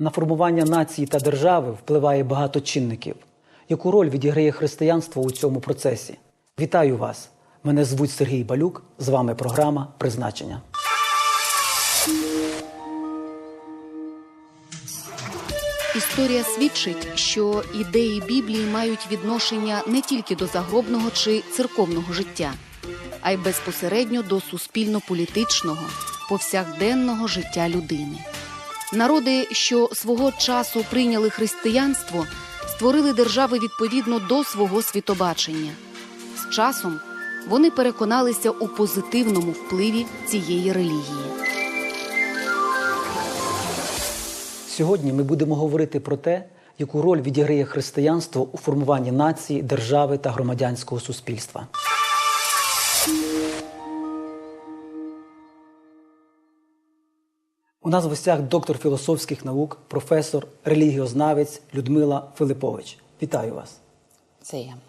На формування нації та держави впливає багато чинників. Яку роль відіграє християнство у цьому процесі? Вітаю вас! Мене звуть Сергій Балюк. З вами програма Призначення. Історія свідчить, що ідеї Біблії мають відношення не тільки до загробного чи церковного життя, а й безпосередньо до суспільно-політичного, повсякденного життя людини. Народи, що свого часу прийняли християнство, створили держави відповідно до свого світобачення. З часом вони переконалися у позитивному впливі цієї релігії. Сьогодні ми будемо говорити про те, яку роль відіграє християнство у формуванні нації, держави та громадянського суспільства. У нас в гостях доктор філософських наук, професор, релігіознавець Людмила Филипович. Вітаю вас. Взаємно.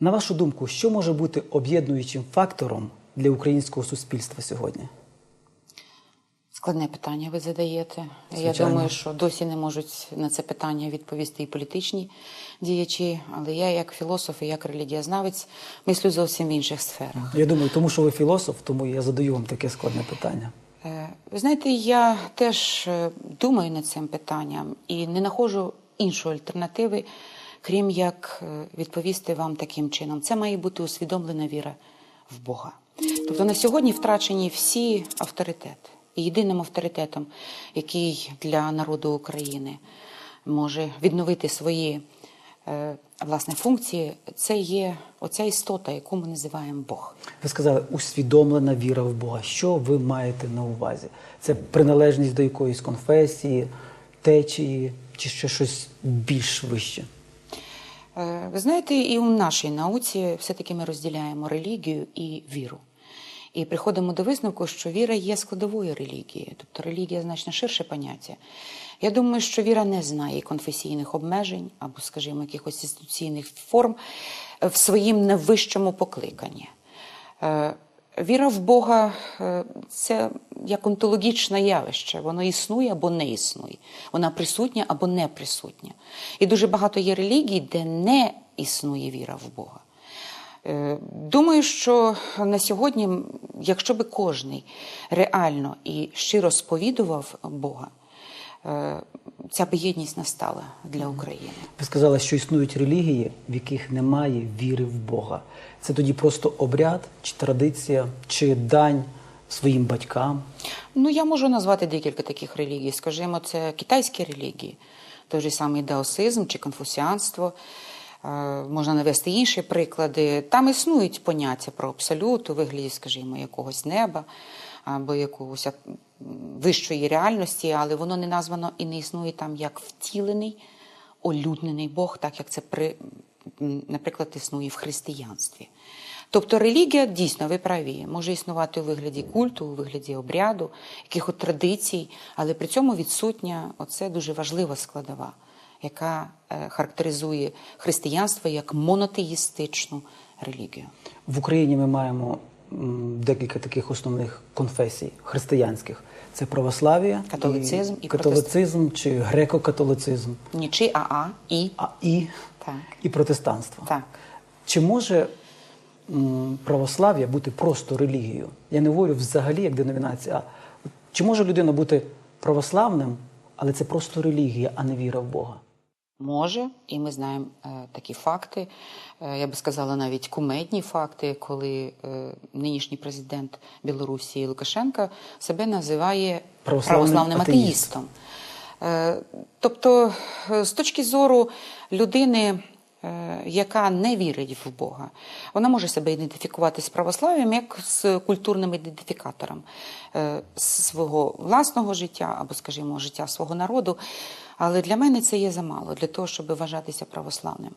На вашу думку, що може бути об'єднуючим фактором для українського суспільства сьогодні? Складне питання ви задаєте. Звичайно. Я думаю, що досі не можуть на це питання відповісти і політичні діячі, але я, як філософ і як релігієзнавець, мислю зовсім в інших сферах. Я думаю, тому що ви філософ, тому я задаю вам таке складне питання. Е, Ви знаєте, я теж е, думаю над цим питанням і не знаходжу іншої альтернативи, крім як е, відповісти вам таким чином. Це має бути усвідомлена віра в Бога. Тобто на сьогодні втрачені всі авторитети. І єдиним авторитетом, який для народу України може відновити свої власне функції, це є оця істота, яку ми називаємо Бог. Ви сказали усвідомлена віра в Бога. Що ви маєте на увазі? Це приналежність до якоїсь конфесії, течії чи ще щось більш вище? Е, Ви знаєте, і у нашій науці все-таки ми розділяємо релігію і віру. І приходимо до висновку, що віра є складовою релігії, тобто релігія значно ширше поняття. Я думаю, що віра не знає конфесійних обмежень або, скажімо, якихось інституційних форм в своїм найвищому покликанні. Е, Віра в Бога е, це як онтологічне явище. Воно існує або не існує. Вона присутня або не присутня. І дуже багато є релігій, де не існує віра в Бога. Е, Думаю, що на сьогодні, якщо би кожний реально і щиро сповідував Бога, е, ця би єдність настала для України. Ви сказали, що існують релігії, в яких немає віри в Бога. Це тоді просто обряд, чи традиція, чи дань своїм батькам. Ну, я можу назвати декілька таких релігій. Скажімо, це китайські релігії, той же самий даосизм чи конфусіанство. Е, Можна навести інші приклади. Там існують поняття про абсолют у вигляді, скажімо, якогось неба або якогось вищої реальності, але воно не названо і не існує там як втілений, олюднений Бог, так як це при, наприклад, існує в християнстві. Тобто релігія дійсно ви праві, може існувати у вигляді культу, у вигляді обряду, якихось традицій, але при цьому відсутня оце дуже важлива складова, яка е, характеризує християнство як монотеїстичну релігію. В Україні ми маємо декілька таких основних конфесій християнських: це православ'я, Католицизм і католицизм чи греко-католицизм, Ні чи АА, і а і, Так. і протестанство. так. Чи може м, православ'я бути просто релігією? Я не говорю взагалі як деномінація. Чи може людина бути православним, але це просто релігія, а не віра в Бога? Може, і ми знаємо е, такі факти. Е, я би сказала, навіть кумедні факти, коли е, нинішній президент Білорусі Лукашенко себе називає Православним православним атеїстом. атеїстом. Е, тобто, е, з точки зору людини, е, яка не вірить в Бога, вона може себе ідентифікувати з православ'ям як з культурним ідентифікатором е, свого власного життя або, скажімо, життя свого народу. Але для мене це є замало для того, щоб вважатися православним.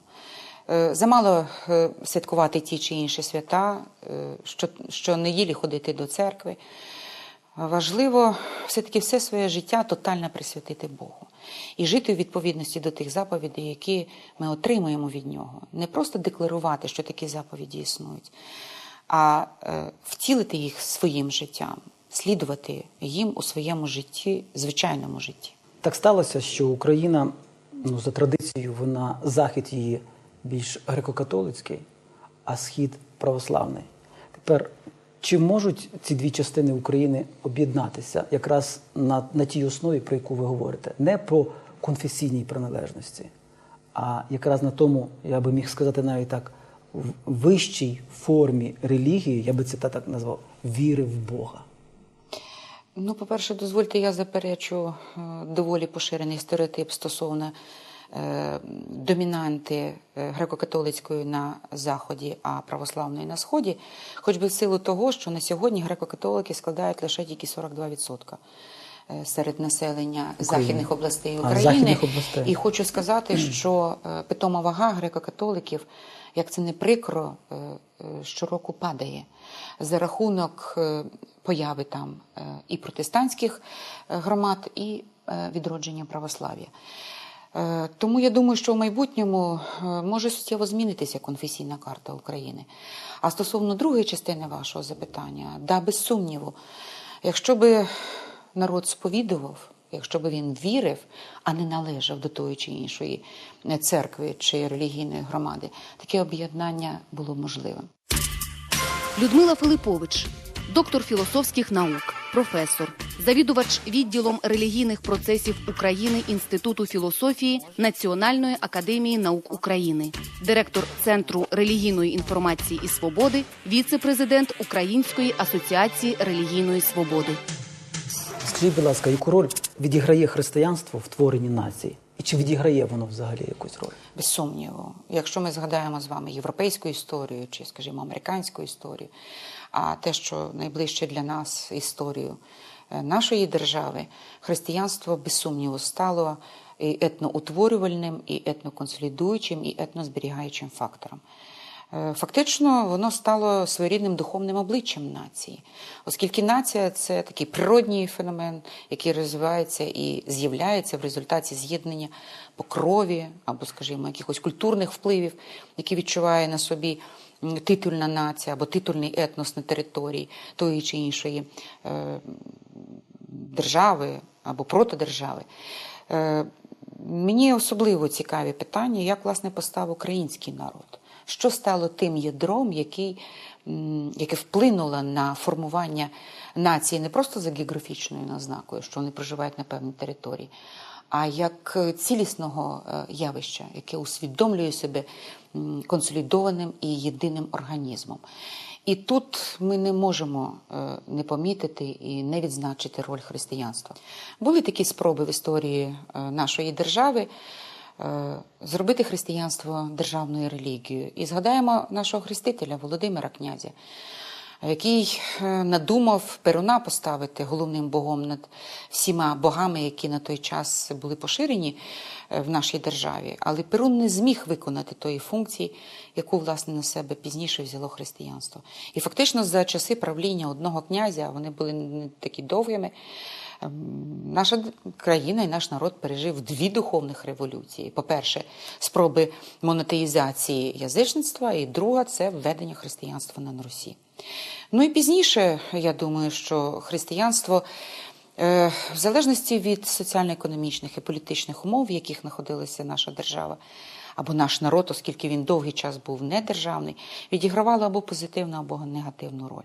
Е, Замало е, святкувати ті чи інші свята, е, що, що неділі ходити до церкви. Важливо все-таки все своє життя тотально присвятити Богу і жити у відповідності до тих заповідей, які ми отримуємо від нього. Не просто декларувати, що такі заповіді існують, а втілити їх своїм життям, слідувати їм у своєму житті, звичайному житті. Так сталося, що Україна, ну, за традицією, вона захід її більш греко-католицький, а схід православний. Тепер, чи можуть ці дві частини України об'єднатися якраз на, на тій основі, про яку ви говорите, не про конфесійній приналежності, а якраз на тому, я би міг сказати навіть так, в вищій формі релігії, я би це так назвав, віри в Бога. Ну, по-перше, дозвольте, я заперечу е, доволі поширений стереотип стосовно е, домінанти е, греко-католицької на Заході, а православної на Сході, хоч би в силу того, що на сьогодні греко-католики складають лише тільки 42% е, серед населення західних областей А, України. західних областей. І хочу сказати, що питома вага греко-католиків, як це не прикро, щороку падає за рахунок появи там е, і протестантських е, громад, і е, відродження православ'я. Тому я думаю, що в майбутньому може суттєво змінитися конфесійна карта України. А стосовно другої частини вашого запитання, да, без сумніву, якщо би народ сповідував, якщо би він вірив, а не належав до тої чи іншої церкви чи релігійної громади, таке об'єднання було можливим. Людмила Филипович, доктор філософських наук, професор, завідувач відділом релігійних процесів України Інституту філософії Національної академії наук України, директор Центру релігійної інформації і свободи, віце-президент Української асоціації релігійної свободи. Скажіть, будь ласка, яку роль відіграє християнство в творенні нації? І чи відіграє воно взагалі якусь роль? Без сумніву, якщо ми згадаємо з вами європейську історію чи, скажімо, американську історію, а те, що найближче для нас історію е, нашої держави, християнство без сумніву стало і етноутворювальним, і етноконсолідуючим, і етнозберігаючим фактором. Е, Фактично, воно стало своєрідним духовним обличчям нації, оскільки нація це такий природній феномен, який розвивається і з'являється в результаті з'єднання по крові або, скажімо, якихось культурних впливів, які відчуває на собі титульна нація або титульний етнос на території тої чи іншої е, держави або протидержави. Е, Мені особливо цікаві питання, як власне постав український народ. Що стало тим ядром, який, яке вплинуло на формування нації не просто за географічною ознакою, що вони проживають на певній території, а як цілісного е, явища, яке усвідомлює себе консолідованим і єдиним організмом. І тут ми не можемо е, не помітити і не відзначити роль християнства. Були такі спроби в історії е, нашої держави зробити християнство державною релігією. І згадаємо нашого хрестителя Володимира Князя, який е, надумав Перуна поставити головним богом над всіма богами, які на той час були поширені е, в нашій державі. Але Перун не зміг виконати тої функції, яку власне на себе пізніше взяло християнство. І фактично за часи правління одного князя вони були не такі довгими. Ем, Наша країна і наш народ пережив дві духовних революції. По-перше, спроби монотеїзації язичництва, і друга це введення християнства на Русі. Ну і пізніше, я думаю, що християнство, е, в залежності від соціально-економічних і політичних умов, в яких знаходилася наша держава, або наш народ, оскільки він довгий час був недержавний, відігравало або позитивну, або негативну роль.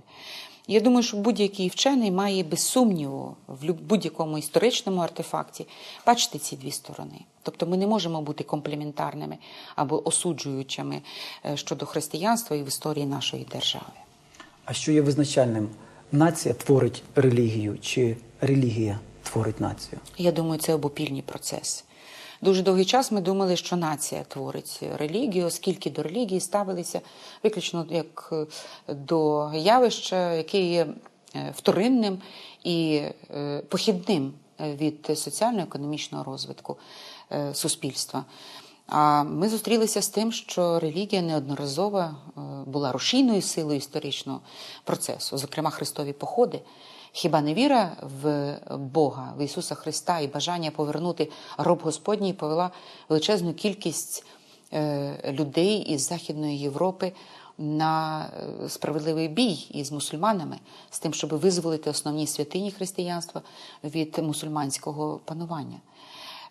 Я думаю, що будь-який вчений має без сумніву в будь-якому історичному артефакті бачити ці дві сторони. Тобто ми не можемо бути комплементарними або осуджуючими е, щодо християнства і в історії нашої держави. А що є визначальним? Нація творить релігію, чи релігія творить націю? Я думаю, це обопільний процес. Дуже довгий час ми думали, що нація творить релігію, оскільки до релігії ставилися виключно як е, до явища, яке є е, вторинним і е, похідним від соціально-економічного розвитку суспільства. А ми зустрілися з тим, що релігія неодноразово була рушійною силою історичного процесу, зокрема Христові походи. Хіба не віра в Бога, в Ісуса Христа і бажання повернути роб Господній повела величезну кількість е, людей із Західної Європи на е, справедливий бій із мусульманами, з тим, щоб визволити основні святині християнства від мусульманського панування.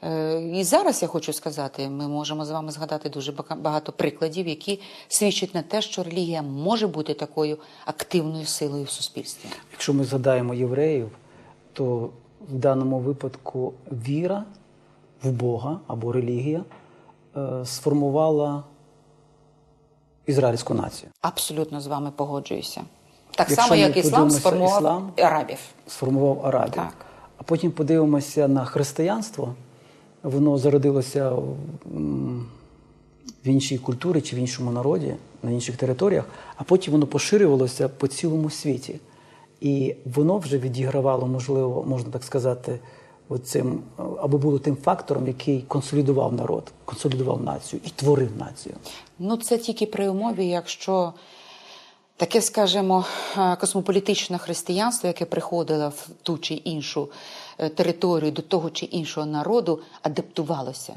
Е, І зараз я хочу сказати, ми можемо з вами згадати дуже багато прикладів, які свідчать на те, що релігія може бути такою активною силою в суспільстві. Якщо ми згадаємо євреїв, то в даному випадку віра в Бога або релігія е, сформувала ізраїльську націю. Абсолютно з вами погоджуюся. Так Якщо само, як іслам сформував іслам- арабів. Сформував Арабію. Так. А потім подивимося на християнство. Воно зародилося в іншій культурі чи в іншому народі, на інших територіях, а потім воно поширювалося по цілому світі. І воно вже відігравало, можливо, можна так сказати, оцим, або було тим фактором, який консолідував народ, консолідував націю і творив націю. Ну, це тільки при умові, якщо таке, скажімо, е, космополітичне християнство, яке приходило в ту чи іншу територію до того чи іншого народу, адаптувалося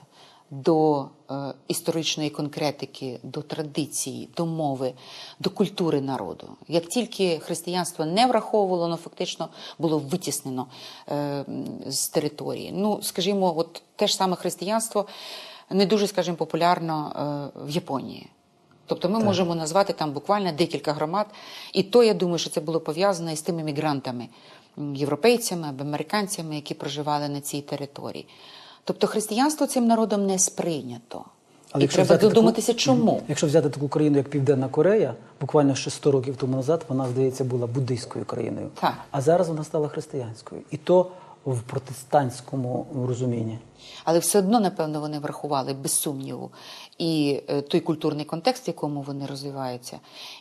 до е, історичної конкретики, до традиції, до мови, до культури народу. Як тільки християнство не враховувало, воно фактично було витіснено е, з території. Ну, скажімо, от те ж саме християнство не дуже, скажімо, популярно е, в Японії. Тобто ми можемо назвати там буквально декілька громад, і то я думаю, що це було пов'язано із тими мігрантами, європейцями або американцями, які проживали на цій території. Тобто християнство цим народом не сприйнято. і треба взяти таку- додуматися, чому. Якщо взяти таку країну, як Південна Корея, буквально ще 100 років тому назад вона, здається, була буддийською країною. Так. А зараз вона стала християнською. І то в протестантському розумінні. Але все одно, напевно, вони врахували без сумніву і е, той культурний контекст, в якому вони розвиваються,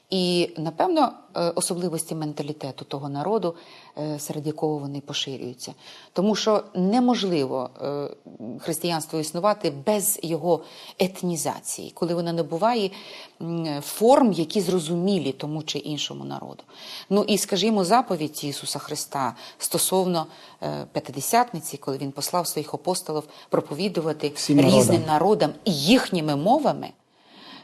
і напевно е, особливості менталітету того народу, е, серед якого вони поширюються. Тому що неможливо християнство існувати без його етнізації, коли воно набуває форм, які зрозумілі тому чи іншому народу. Ну і скажімо, заповідь Ісуса Христа стосовно п'ятидесятниці, коли він послав своїх апостолів проповідувати Всім різним народам і їхніми мовами,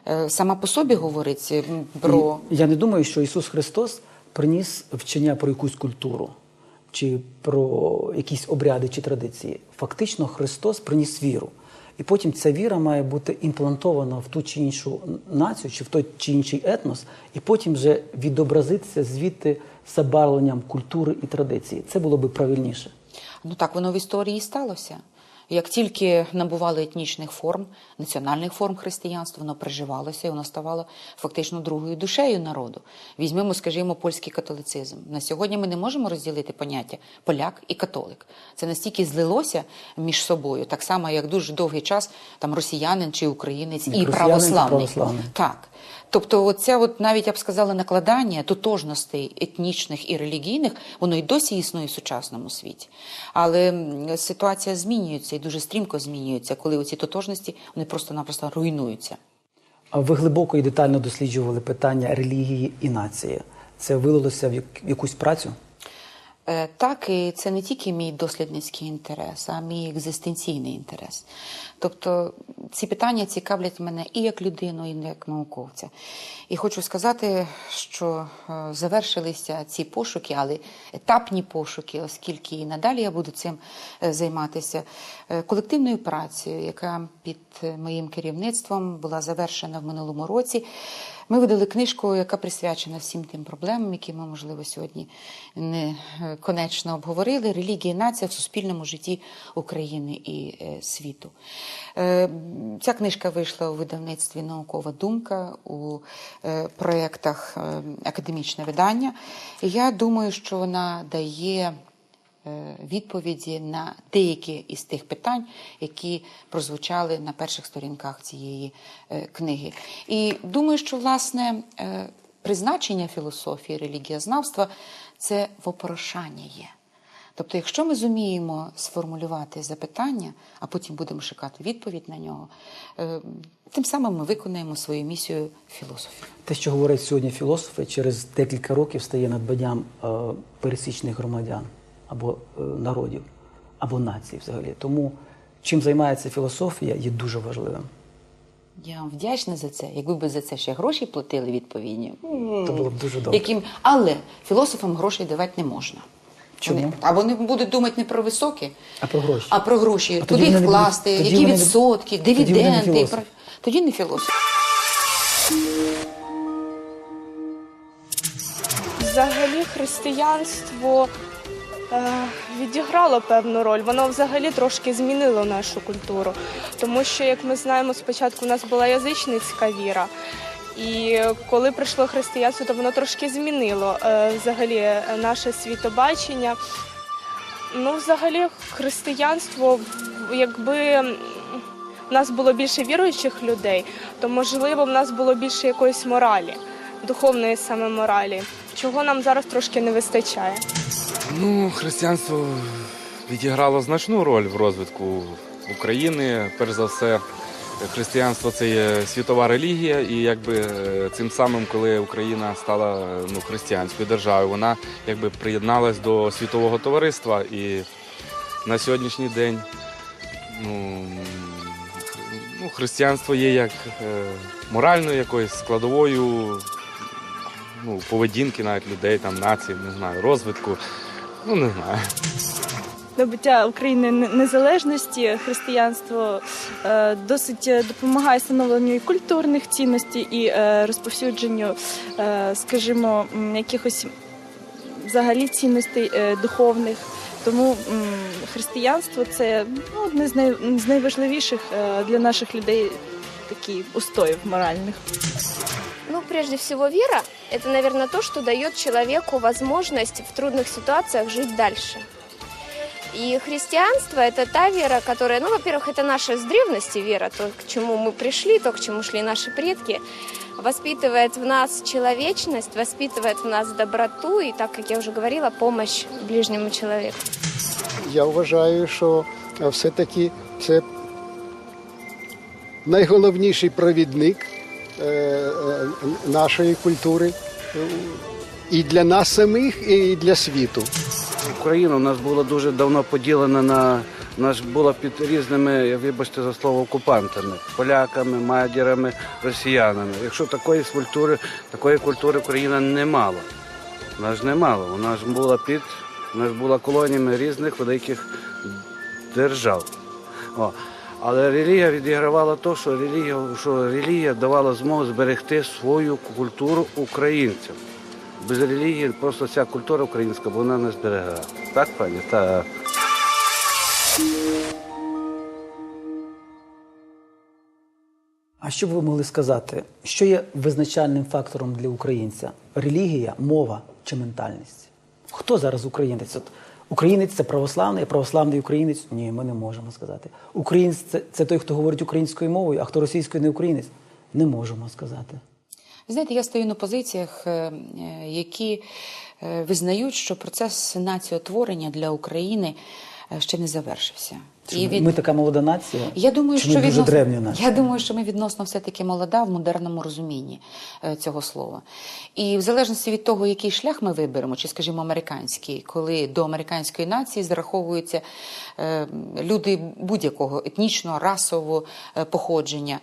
е, сама по собі говорить про. Я не думаю, що Ісус Христос приніс вчення про якусь культуру чи про якісь обряди чи традиції. Фактично, Христос приніс віру. І потім ця віра має бути імплантована в ту чи іншу націю, чи в той чи інший етнос, і потім вже відобразитися звідти забарвленням культури і традиції. Це було би правильніше. Ну так воно в історії і сталося. Як тільки набувало етнічних форм, національних форм християнства, воно приживалося і воно ставало фактично другою душею народу. Візьмемо, скажімо, польський католицизм. На сьогодні ми не можемо розділити поняття поляк і католик. Це настільки злилося між собою, так само, як дуже довгий час там росіянин чи українець Як і православний. православний. Так. Тобто, оця от навіть я б сказала, накладання тотожностей етнічних і релігійних, воно й досі існує в сучасному світі. Але ситуація змінюється і дуже стрімко змінюється, коли оці тотожності вони просто-напросто руйнуються. А ви глибоко і детально досліджували питання релігії і нації. Це вилилося в якусь працю? Е, Так, і це не тільки мій дослідницький інтерес, а мій екзистенційний інтерес. Тобто ці питання цікавлять мене і як людину, і як науковця. І хочу сказати, що е, завершилися ці пошуки, але етапні пошуки, оскільки і надалі я буду цим е, займатися колективною працею, яка під моїм керівництвом була завершена в минулому році. Ми видали книжку, яка присвячена всім тим проблемам, які ми, можливо, сьогодні не е, конечно обговорили. Релігія нація в суспільному житті України і е, світу. Е, Ця книжка вийшла у видавництві Наукова думка у проєктах академічне видання. Я думаю, що вона дає відповіді на деякі із тих питань, які прозвучали на перших сторінках цієї е, книги. І думаю, що власне е, призначення філософії, релігієзнавства це вопрошання є. Тобто, якщо ми зуміємо сформулювати запитання, а потім будемо шукати відповідь на нього, е, тим самим ми виконаємо свою місію філософії. Те, що говорять сьогодні філософи, через декілька років стає надбанням е, пересічних громадян або е, народів, або націй взагалі. Тому чим займається філософія, є дуже важливим. Я вам вдячна за це. Якби ви за це ще гроші платили відповідні, То було б дуже добре. яким... але філософам грошей давати не можна. Чому? Вони, а вони будуть думати не про високі, А про гроші. а про гроші. А Куди їх вони не вкласти, які вони відсотки, тоді не дивіденди. про- Тоді не філософ. Взагалі християнство відіграло певну роль. Воно взагалі трошки змінило нашу культуру. Тому що, як ми знаємо, спочатку у нас була язичницька віра. І коли прийшло християнство, то воно трошки змінило е, взагалі е, наше світобачення. Ну, взагалі, християнство, якби в нас було більше віруючих людей, то можливо в нас було більше якоїсь моралі, духовної саме моралі, чого нам зараз трошки не вистачає. Ну, християнство відіграло значну роль в розвитку України. Перш за все, християнство це є світова релігія, і якби е, цим самим, коли Україна стала ну, християнською державою, вона якби приєдналась до світового товариства. І на сьогоднішній день ну, ну, християнство є як е, моральною якоюсь складовою ну, поведінки навіть людей, там, націй, не знаю, розвитку. Ну, не знаю. набуття України незалежності християнство е, досить е, допомагає становленню і культурних цінностей і е, розповсюдженню, скажімо, якихось взагалі цінностей духовних. Тому християнство це ну, одне з, найважливіших для наших людей таких устоїв моральних. Ну, прежде всего, вера – это, наверное, то, что дает человеку возможность в трудных ситуациях жить дальше. И христианство – это та вера, которая, ну, во-первых, это наша с древности вера, то, к чему мы пришли, то, к чему шли наши предки, воспитывает в нас человечность, воспитывает в нас доброту и, так как я уже говорила, помощь ближнему человеку. Я вважаю, що е, все-таки це найголовніший провідник е, е, нашої культури е, і для нас самих, і для світу. Україна у нас була дуже давно поділена на нас була під різними, вибачте за слово, окупантами, поляками, мадірами, росіянами. Якщо такої культури, такої культури Україна не мала. Вона ж не мала. Вона ж була під, вона ж була колоніями різних великих держав. О. Але релігія відігравала то, що релігія, що релігія давала змогу зберегти свою культуру українцям. Без релігії просто ця культура українська вона не зберегла. Так, пані? Так. А що б ви могли сказати, що є визначальним фактором для українця? Релігія, мова чи ментальність? Хто зараз українець? От українець це православний, а православний українець? Ні, ми не можемо сказати. Українець це, це той, хто говорить українською мовою, а хто російською не українець? Не можемо сказати. Знаєте, я стою на позиціях, е, е, які е, визнають, що процес націотворення для України ще не завершився. Що ми- Ми така молода нація. Я думаю, чи що ми дуже відносно- древня нація? Я думаю, що ми відносно все-таки молода в модерному розумінні е, цього слова. І в залежності від того, який шлях ми виберемо, чи, скажімо, американський, коли до американської нації зараховуються е, люди будь-якого етнічного, расового е, походження.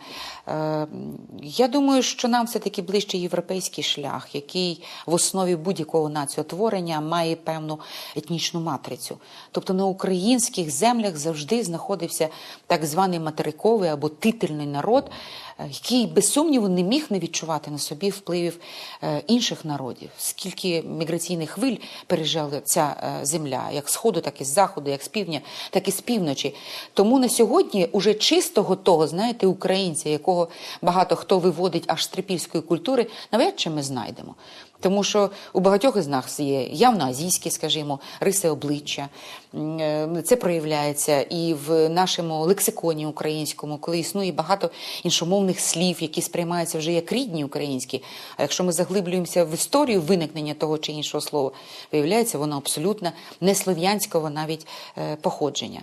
Я думаю, що нам все-таки ближче європейський шлях, який в основі будь-якого націотворення має певну етнічну матрицю. Тобто на українських землях завжди знаходився так званий материковий або титульний народ, е, який без сумніву не міг не відчувати на собі впливів е, інших народів. Скільки міграційних хвиль пережила ця е, земля, як з сходу, так і з заходу, як з півдня, так і з півночі. Тому на сьогодні уже чистого того, знаєте, українця, якого багато хто виводить аж з трипільської культури, навряд чи ми знайдемо. Тому що у багатьох із нас є явно азійські, скажімо, риси обличчя. Е, Це проявляється і в нашому лексиконі українському, коли існує багато іншомовних слів, які сприймаються вже як рідні українські. А якщо ми заглиблюємося в історію виникнення того чи іншого слова, виявляється, воно абсолютно не слов'янського навіть е, походження.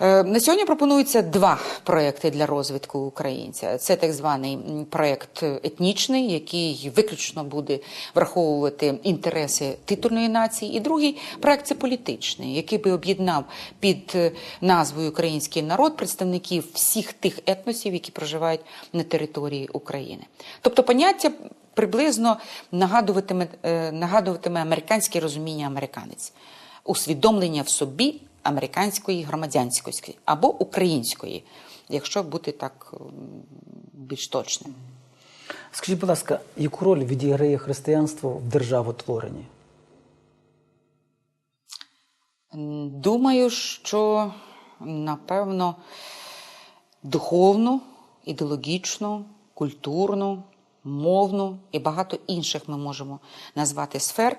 Е, На сьогодні пропонується два проекти для розвитку українця. Це так званий проект етнічний, який виключно буде враховувати інтереси титульної нації, і другий проект це політичний, який би об'єднав під е, назвою Український народ представників всіх тих етносів, які проживають на території України. Тобто поняття приблизно нагадуватиме, е, нагадуватиме американське розуміння американець. усвідомлення в собі американської громадянськості або української, якщо бути так більш точним. Скажіть, будь ласка, яку роль відіграє християнство в державотворенні? Думаю, що напевно духовну, ідеологічну, культурну, мовну і багато інших ми можемо назвати сфер,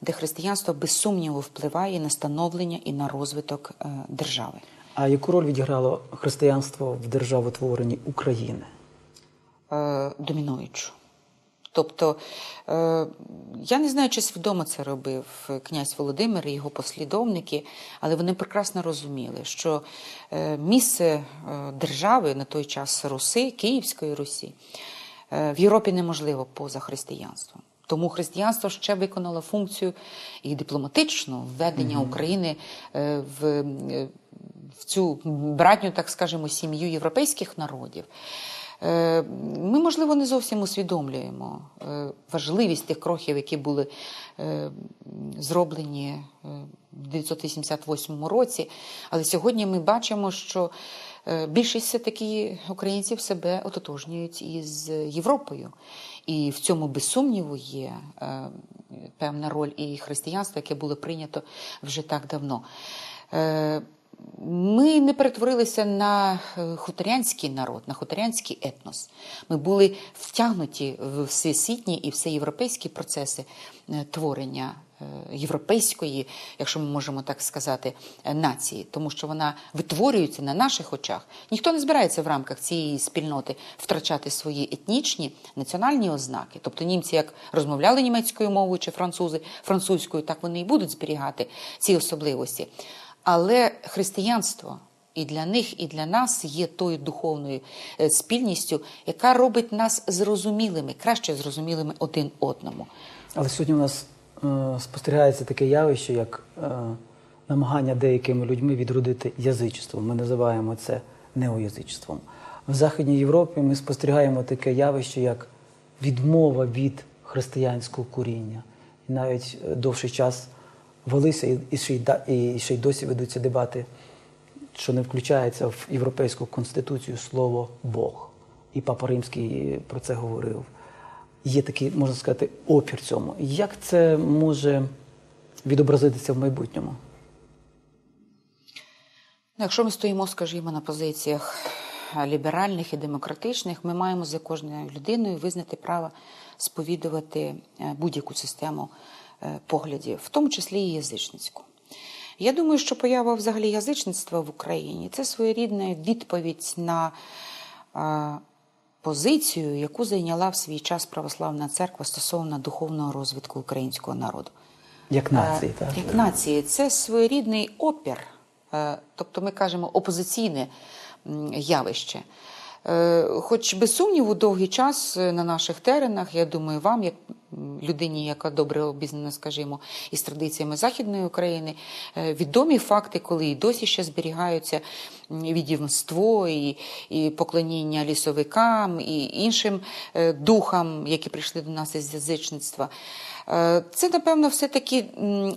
де християнство без сумніву впливає на становлення і на розвиток е, держави. А яку роль відіграло християнство в державотворенні України? е, домінуючу. Тобто, е, я не знаю, чи свідомо це робив князь Володимир і його послідовники, але вони прекрасно розуміли, що місце держави на той час Руси, Київської Русі, в Європі неможливо поза християнством. Тому християнство ще виконало функцію і дипломатичну введення України е, в, е, в цю братню, так скажемо, сім'ю європейських народів. Е, Ми, можливо, не зовсім усвідомлюємо важливість тих кроків, які були зроблені в 1988 році. Але сьогодні ми бачимо, що е, більшість все-таки українців себе ототожнюють із Європою. І в цьому, без сумніву, є е, певна роль і християнства, яке було прийнято вже так давно. Е, ми не перетворилися на хуторянський народ, на хуторянський етнос. Ми були втягнуті в всесвітні і всеєвропейські процеси творення європейської, якщо ми можемо так сказати, е, нації, тому що вона витворюється на наших очах. Ніхто не збирається в рамках цієї спільноти втрачати свої етнічні національні ознаки. Тобто німці, як розмовляли німецькою мовою чи французи французькою, так вони і будуть зберігати ці особливості. Але християнство і для них, і для нас є тою духовною е, спільністю, яка робить нас зрозумілими, краще зрозумілими один одному. Але сьогодні у нас е, спостерігається таке явище, як е, намагання деякими людьми відродити язичество. Ми називаємо це неоязичеством. В Західній Європі ми спостерігаємо таке явище, як відмова від християнського коріння. І навіть е, довший час велися і, ще й, і ще й досі ведуться дебати, що не включається в Європейську конституцію слово Бог. І Папа Римський про це говорив є такий, можна сказати, опір цьому. Як це може відобразитися в майбутньому? Ну, Якщо ми стоїмо, скажімо, на позиціях е, ліберальних і демократичних, ми маємо за кожною людиною визнати право сповідувати е, будь-яку систему е, поглядів, в тому числі і язичницьку. Я думаю, що поява взагалі язичництва в Україні це своєрідна відповідь на позицію, яку зайняла в свій час православна церква стосовно духовного розвитку українського народу. Як нації, Е, так? Як нації, це своєрідний опір, е, тобто ми кажемо опозиційне явище. Е, Хоч без сумніву, довгий час е, на наших теренах, я думаю, вам, як людині, яка добре обізнана, скажімо, із традиціями Західної України, е, відомі факти, коли і досі ще зберігаються відівство і, і поклоніння лісовикам і іншим духам, які прийшли до нас із язичництва. Е, Це, напевно, все-таки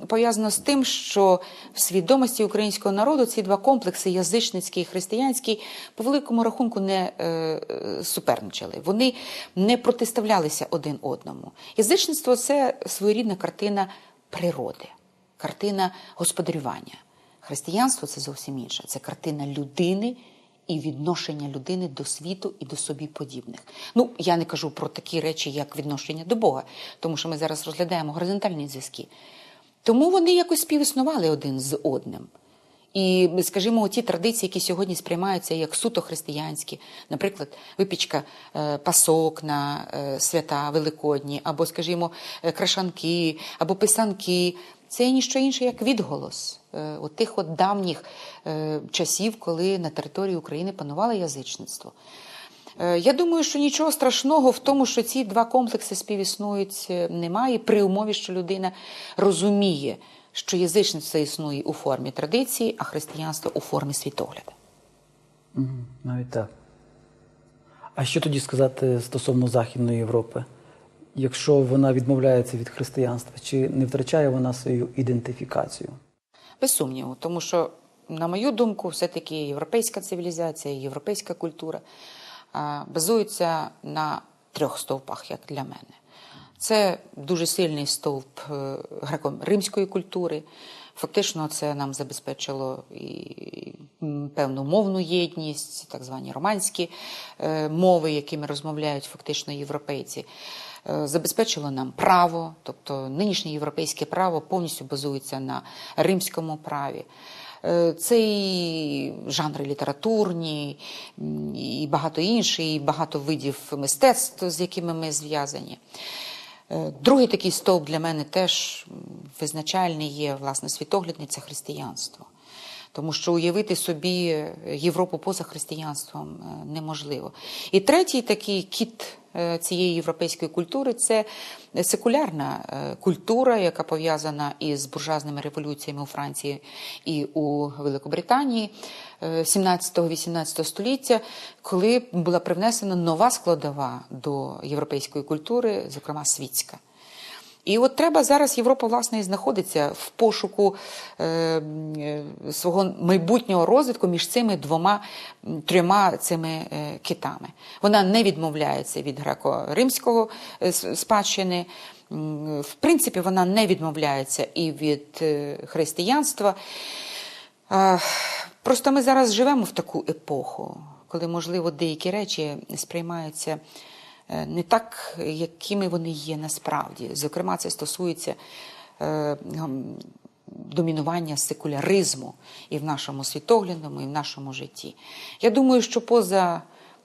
пов'язано з тим, що в свідомості українського народу ці два комплекси язичницький і християнський по великому рахунку не е, е, суперничали. Вони не протиставлялися один одному. Язичництво це своєрідна картина природи, картина господарювання. Християнство це зовсім інше. Це картина людини і відношення людини до світу і до собі подібних. Ну, я не кажу про такі речі, як відношення до Бога, тому що ми зараз розглядаємо горизонтальні зв'язки. Тому вони якось співіснували один з одним. І, скажімо, ті традиції, які сьогодні сприймаються як суто християнські, наприклад, випічка е, пасок на е, свята Великодні, або, скажімо, е, крашанки, або писанки, це ніщо інше, як відголос от тих от давніх е, часів, коли на території України панувало язичництво. Е, Я думаю, що нічого страшного в тому, що ці два комплекси співіснують, е, немає, при умові, що людина розуміє, що язичництво існує у формі традиції, а християнство у формі світогляду. Навіть так. А що тоді сказати стосовно Західної Європи? Якщо вона відмовляється від християнства, чи не втрачає вона свою ідентифікацію? Без сумніву, тому що, на мою думку, все-таки європейська цивілізація, європейська культура базуються на трьох стовпах, як для мене. Це дуже сильний стовп е, греко-римської культури. Фактично, це нам забезпечило і певну мовну єдність, так звані романські е, мови, якими розмовляють фактично європейці. Е, Забезпечило нам право, тобто нинішнє європейське право повністю базується на римському праві. Е, Це і жанри літературні, і багато інші, і багато видів мистецтв, з якими ми зв'язані. Е, Другий такий стовп для мене теж визначальний є власне світоглядний це християнство. Тому що уявити собі Європу поза християнством е, неможливо. І третій такий кіт е, цієї європейської культури це секулярна е, культура, яка пов'язана із буржуазними революціями у Франції і у Великобританії 17-18 століття, коли була привнесена нова складова до європейської культури, зокрема світська. І от треба зараз Європа власне і знаходиться в пошуку е, е, свого майбутнього розвитку між цими двома трьома цими е, китами. Вона не відмовляється від греко-римського е, спадщини. В принципі, вона не відмовляється і від е, християнства. Просто ми зараз живемо в таку епоху, коли, можливо, деякі речі сприймаються не так, якими вони є насправді. Зокрема, це стосується е, домінування секуляризму і в нашому світоглядному, і в нашому житті. Я думаю, що поза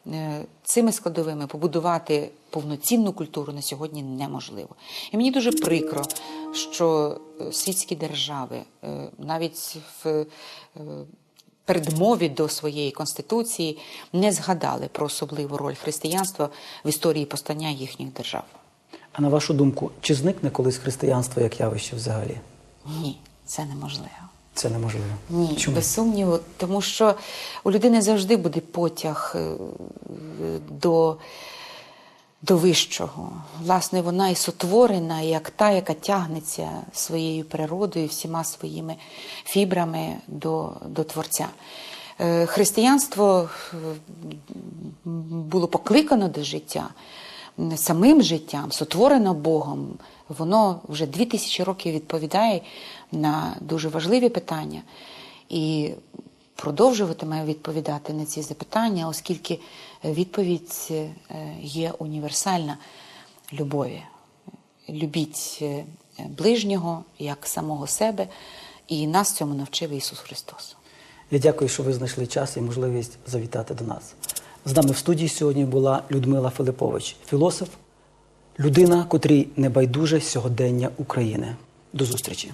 е, цими складовими побудувати повноцінну культуру на сьогодні неможливо. І мені дуже прикро, що е, світські держави е, навіть в е, передмові до своєї конституції не згадали про особливу роль християнства в історії постання їхніх держав. А на вашу думку, чи зникне колись християнство як явище взагалі? Ні, це неможливо. Це неможливо. Ні, Чому? без сумніву, тому що у людини завжди буде потяг е, до, до вищого. Власне, вона і сотворена як та, яка тягнеться своєю природою, всіма своїми фібрами до, до Творця. Е, Християнство е, було покликано до життя самим життям, сотворено Богом, воно вже дві тисячі років відповідає на дуже важливі питання і продовжуватиме відповідати на ці запитання, оскільки відповідь е, є універсальна любові. Любіть е, ближнього як самого себе, і нас цьому навчив Ісус Христос. Я дякую, що ви знайшли час і можливість завітати до нас. З нами в студії сьогодні була Людмила Филипович, філософ, людина, котрій не байдуже сьогодення України. До зустрічі.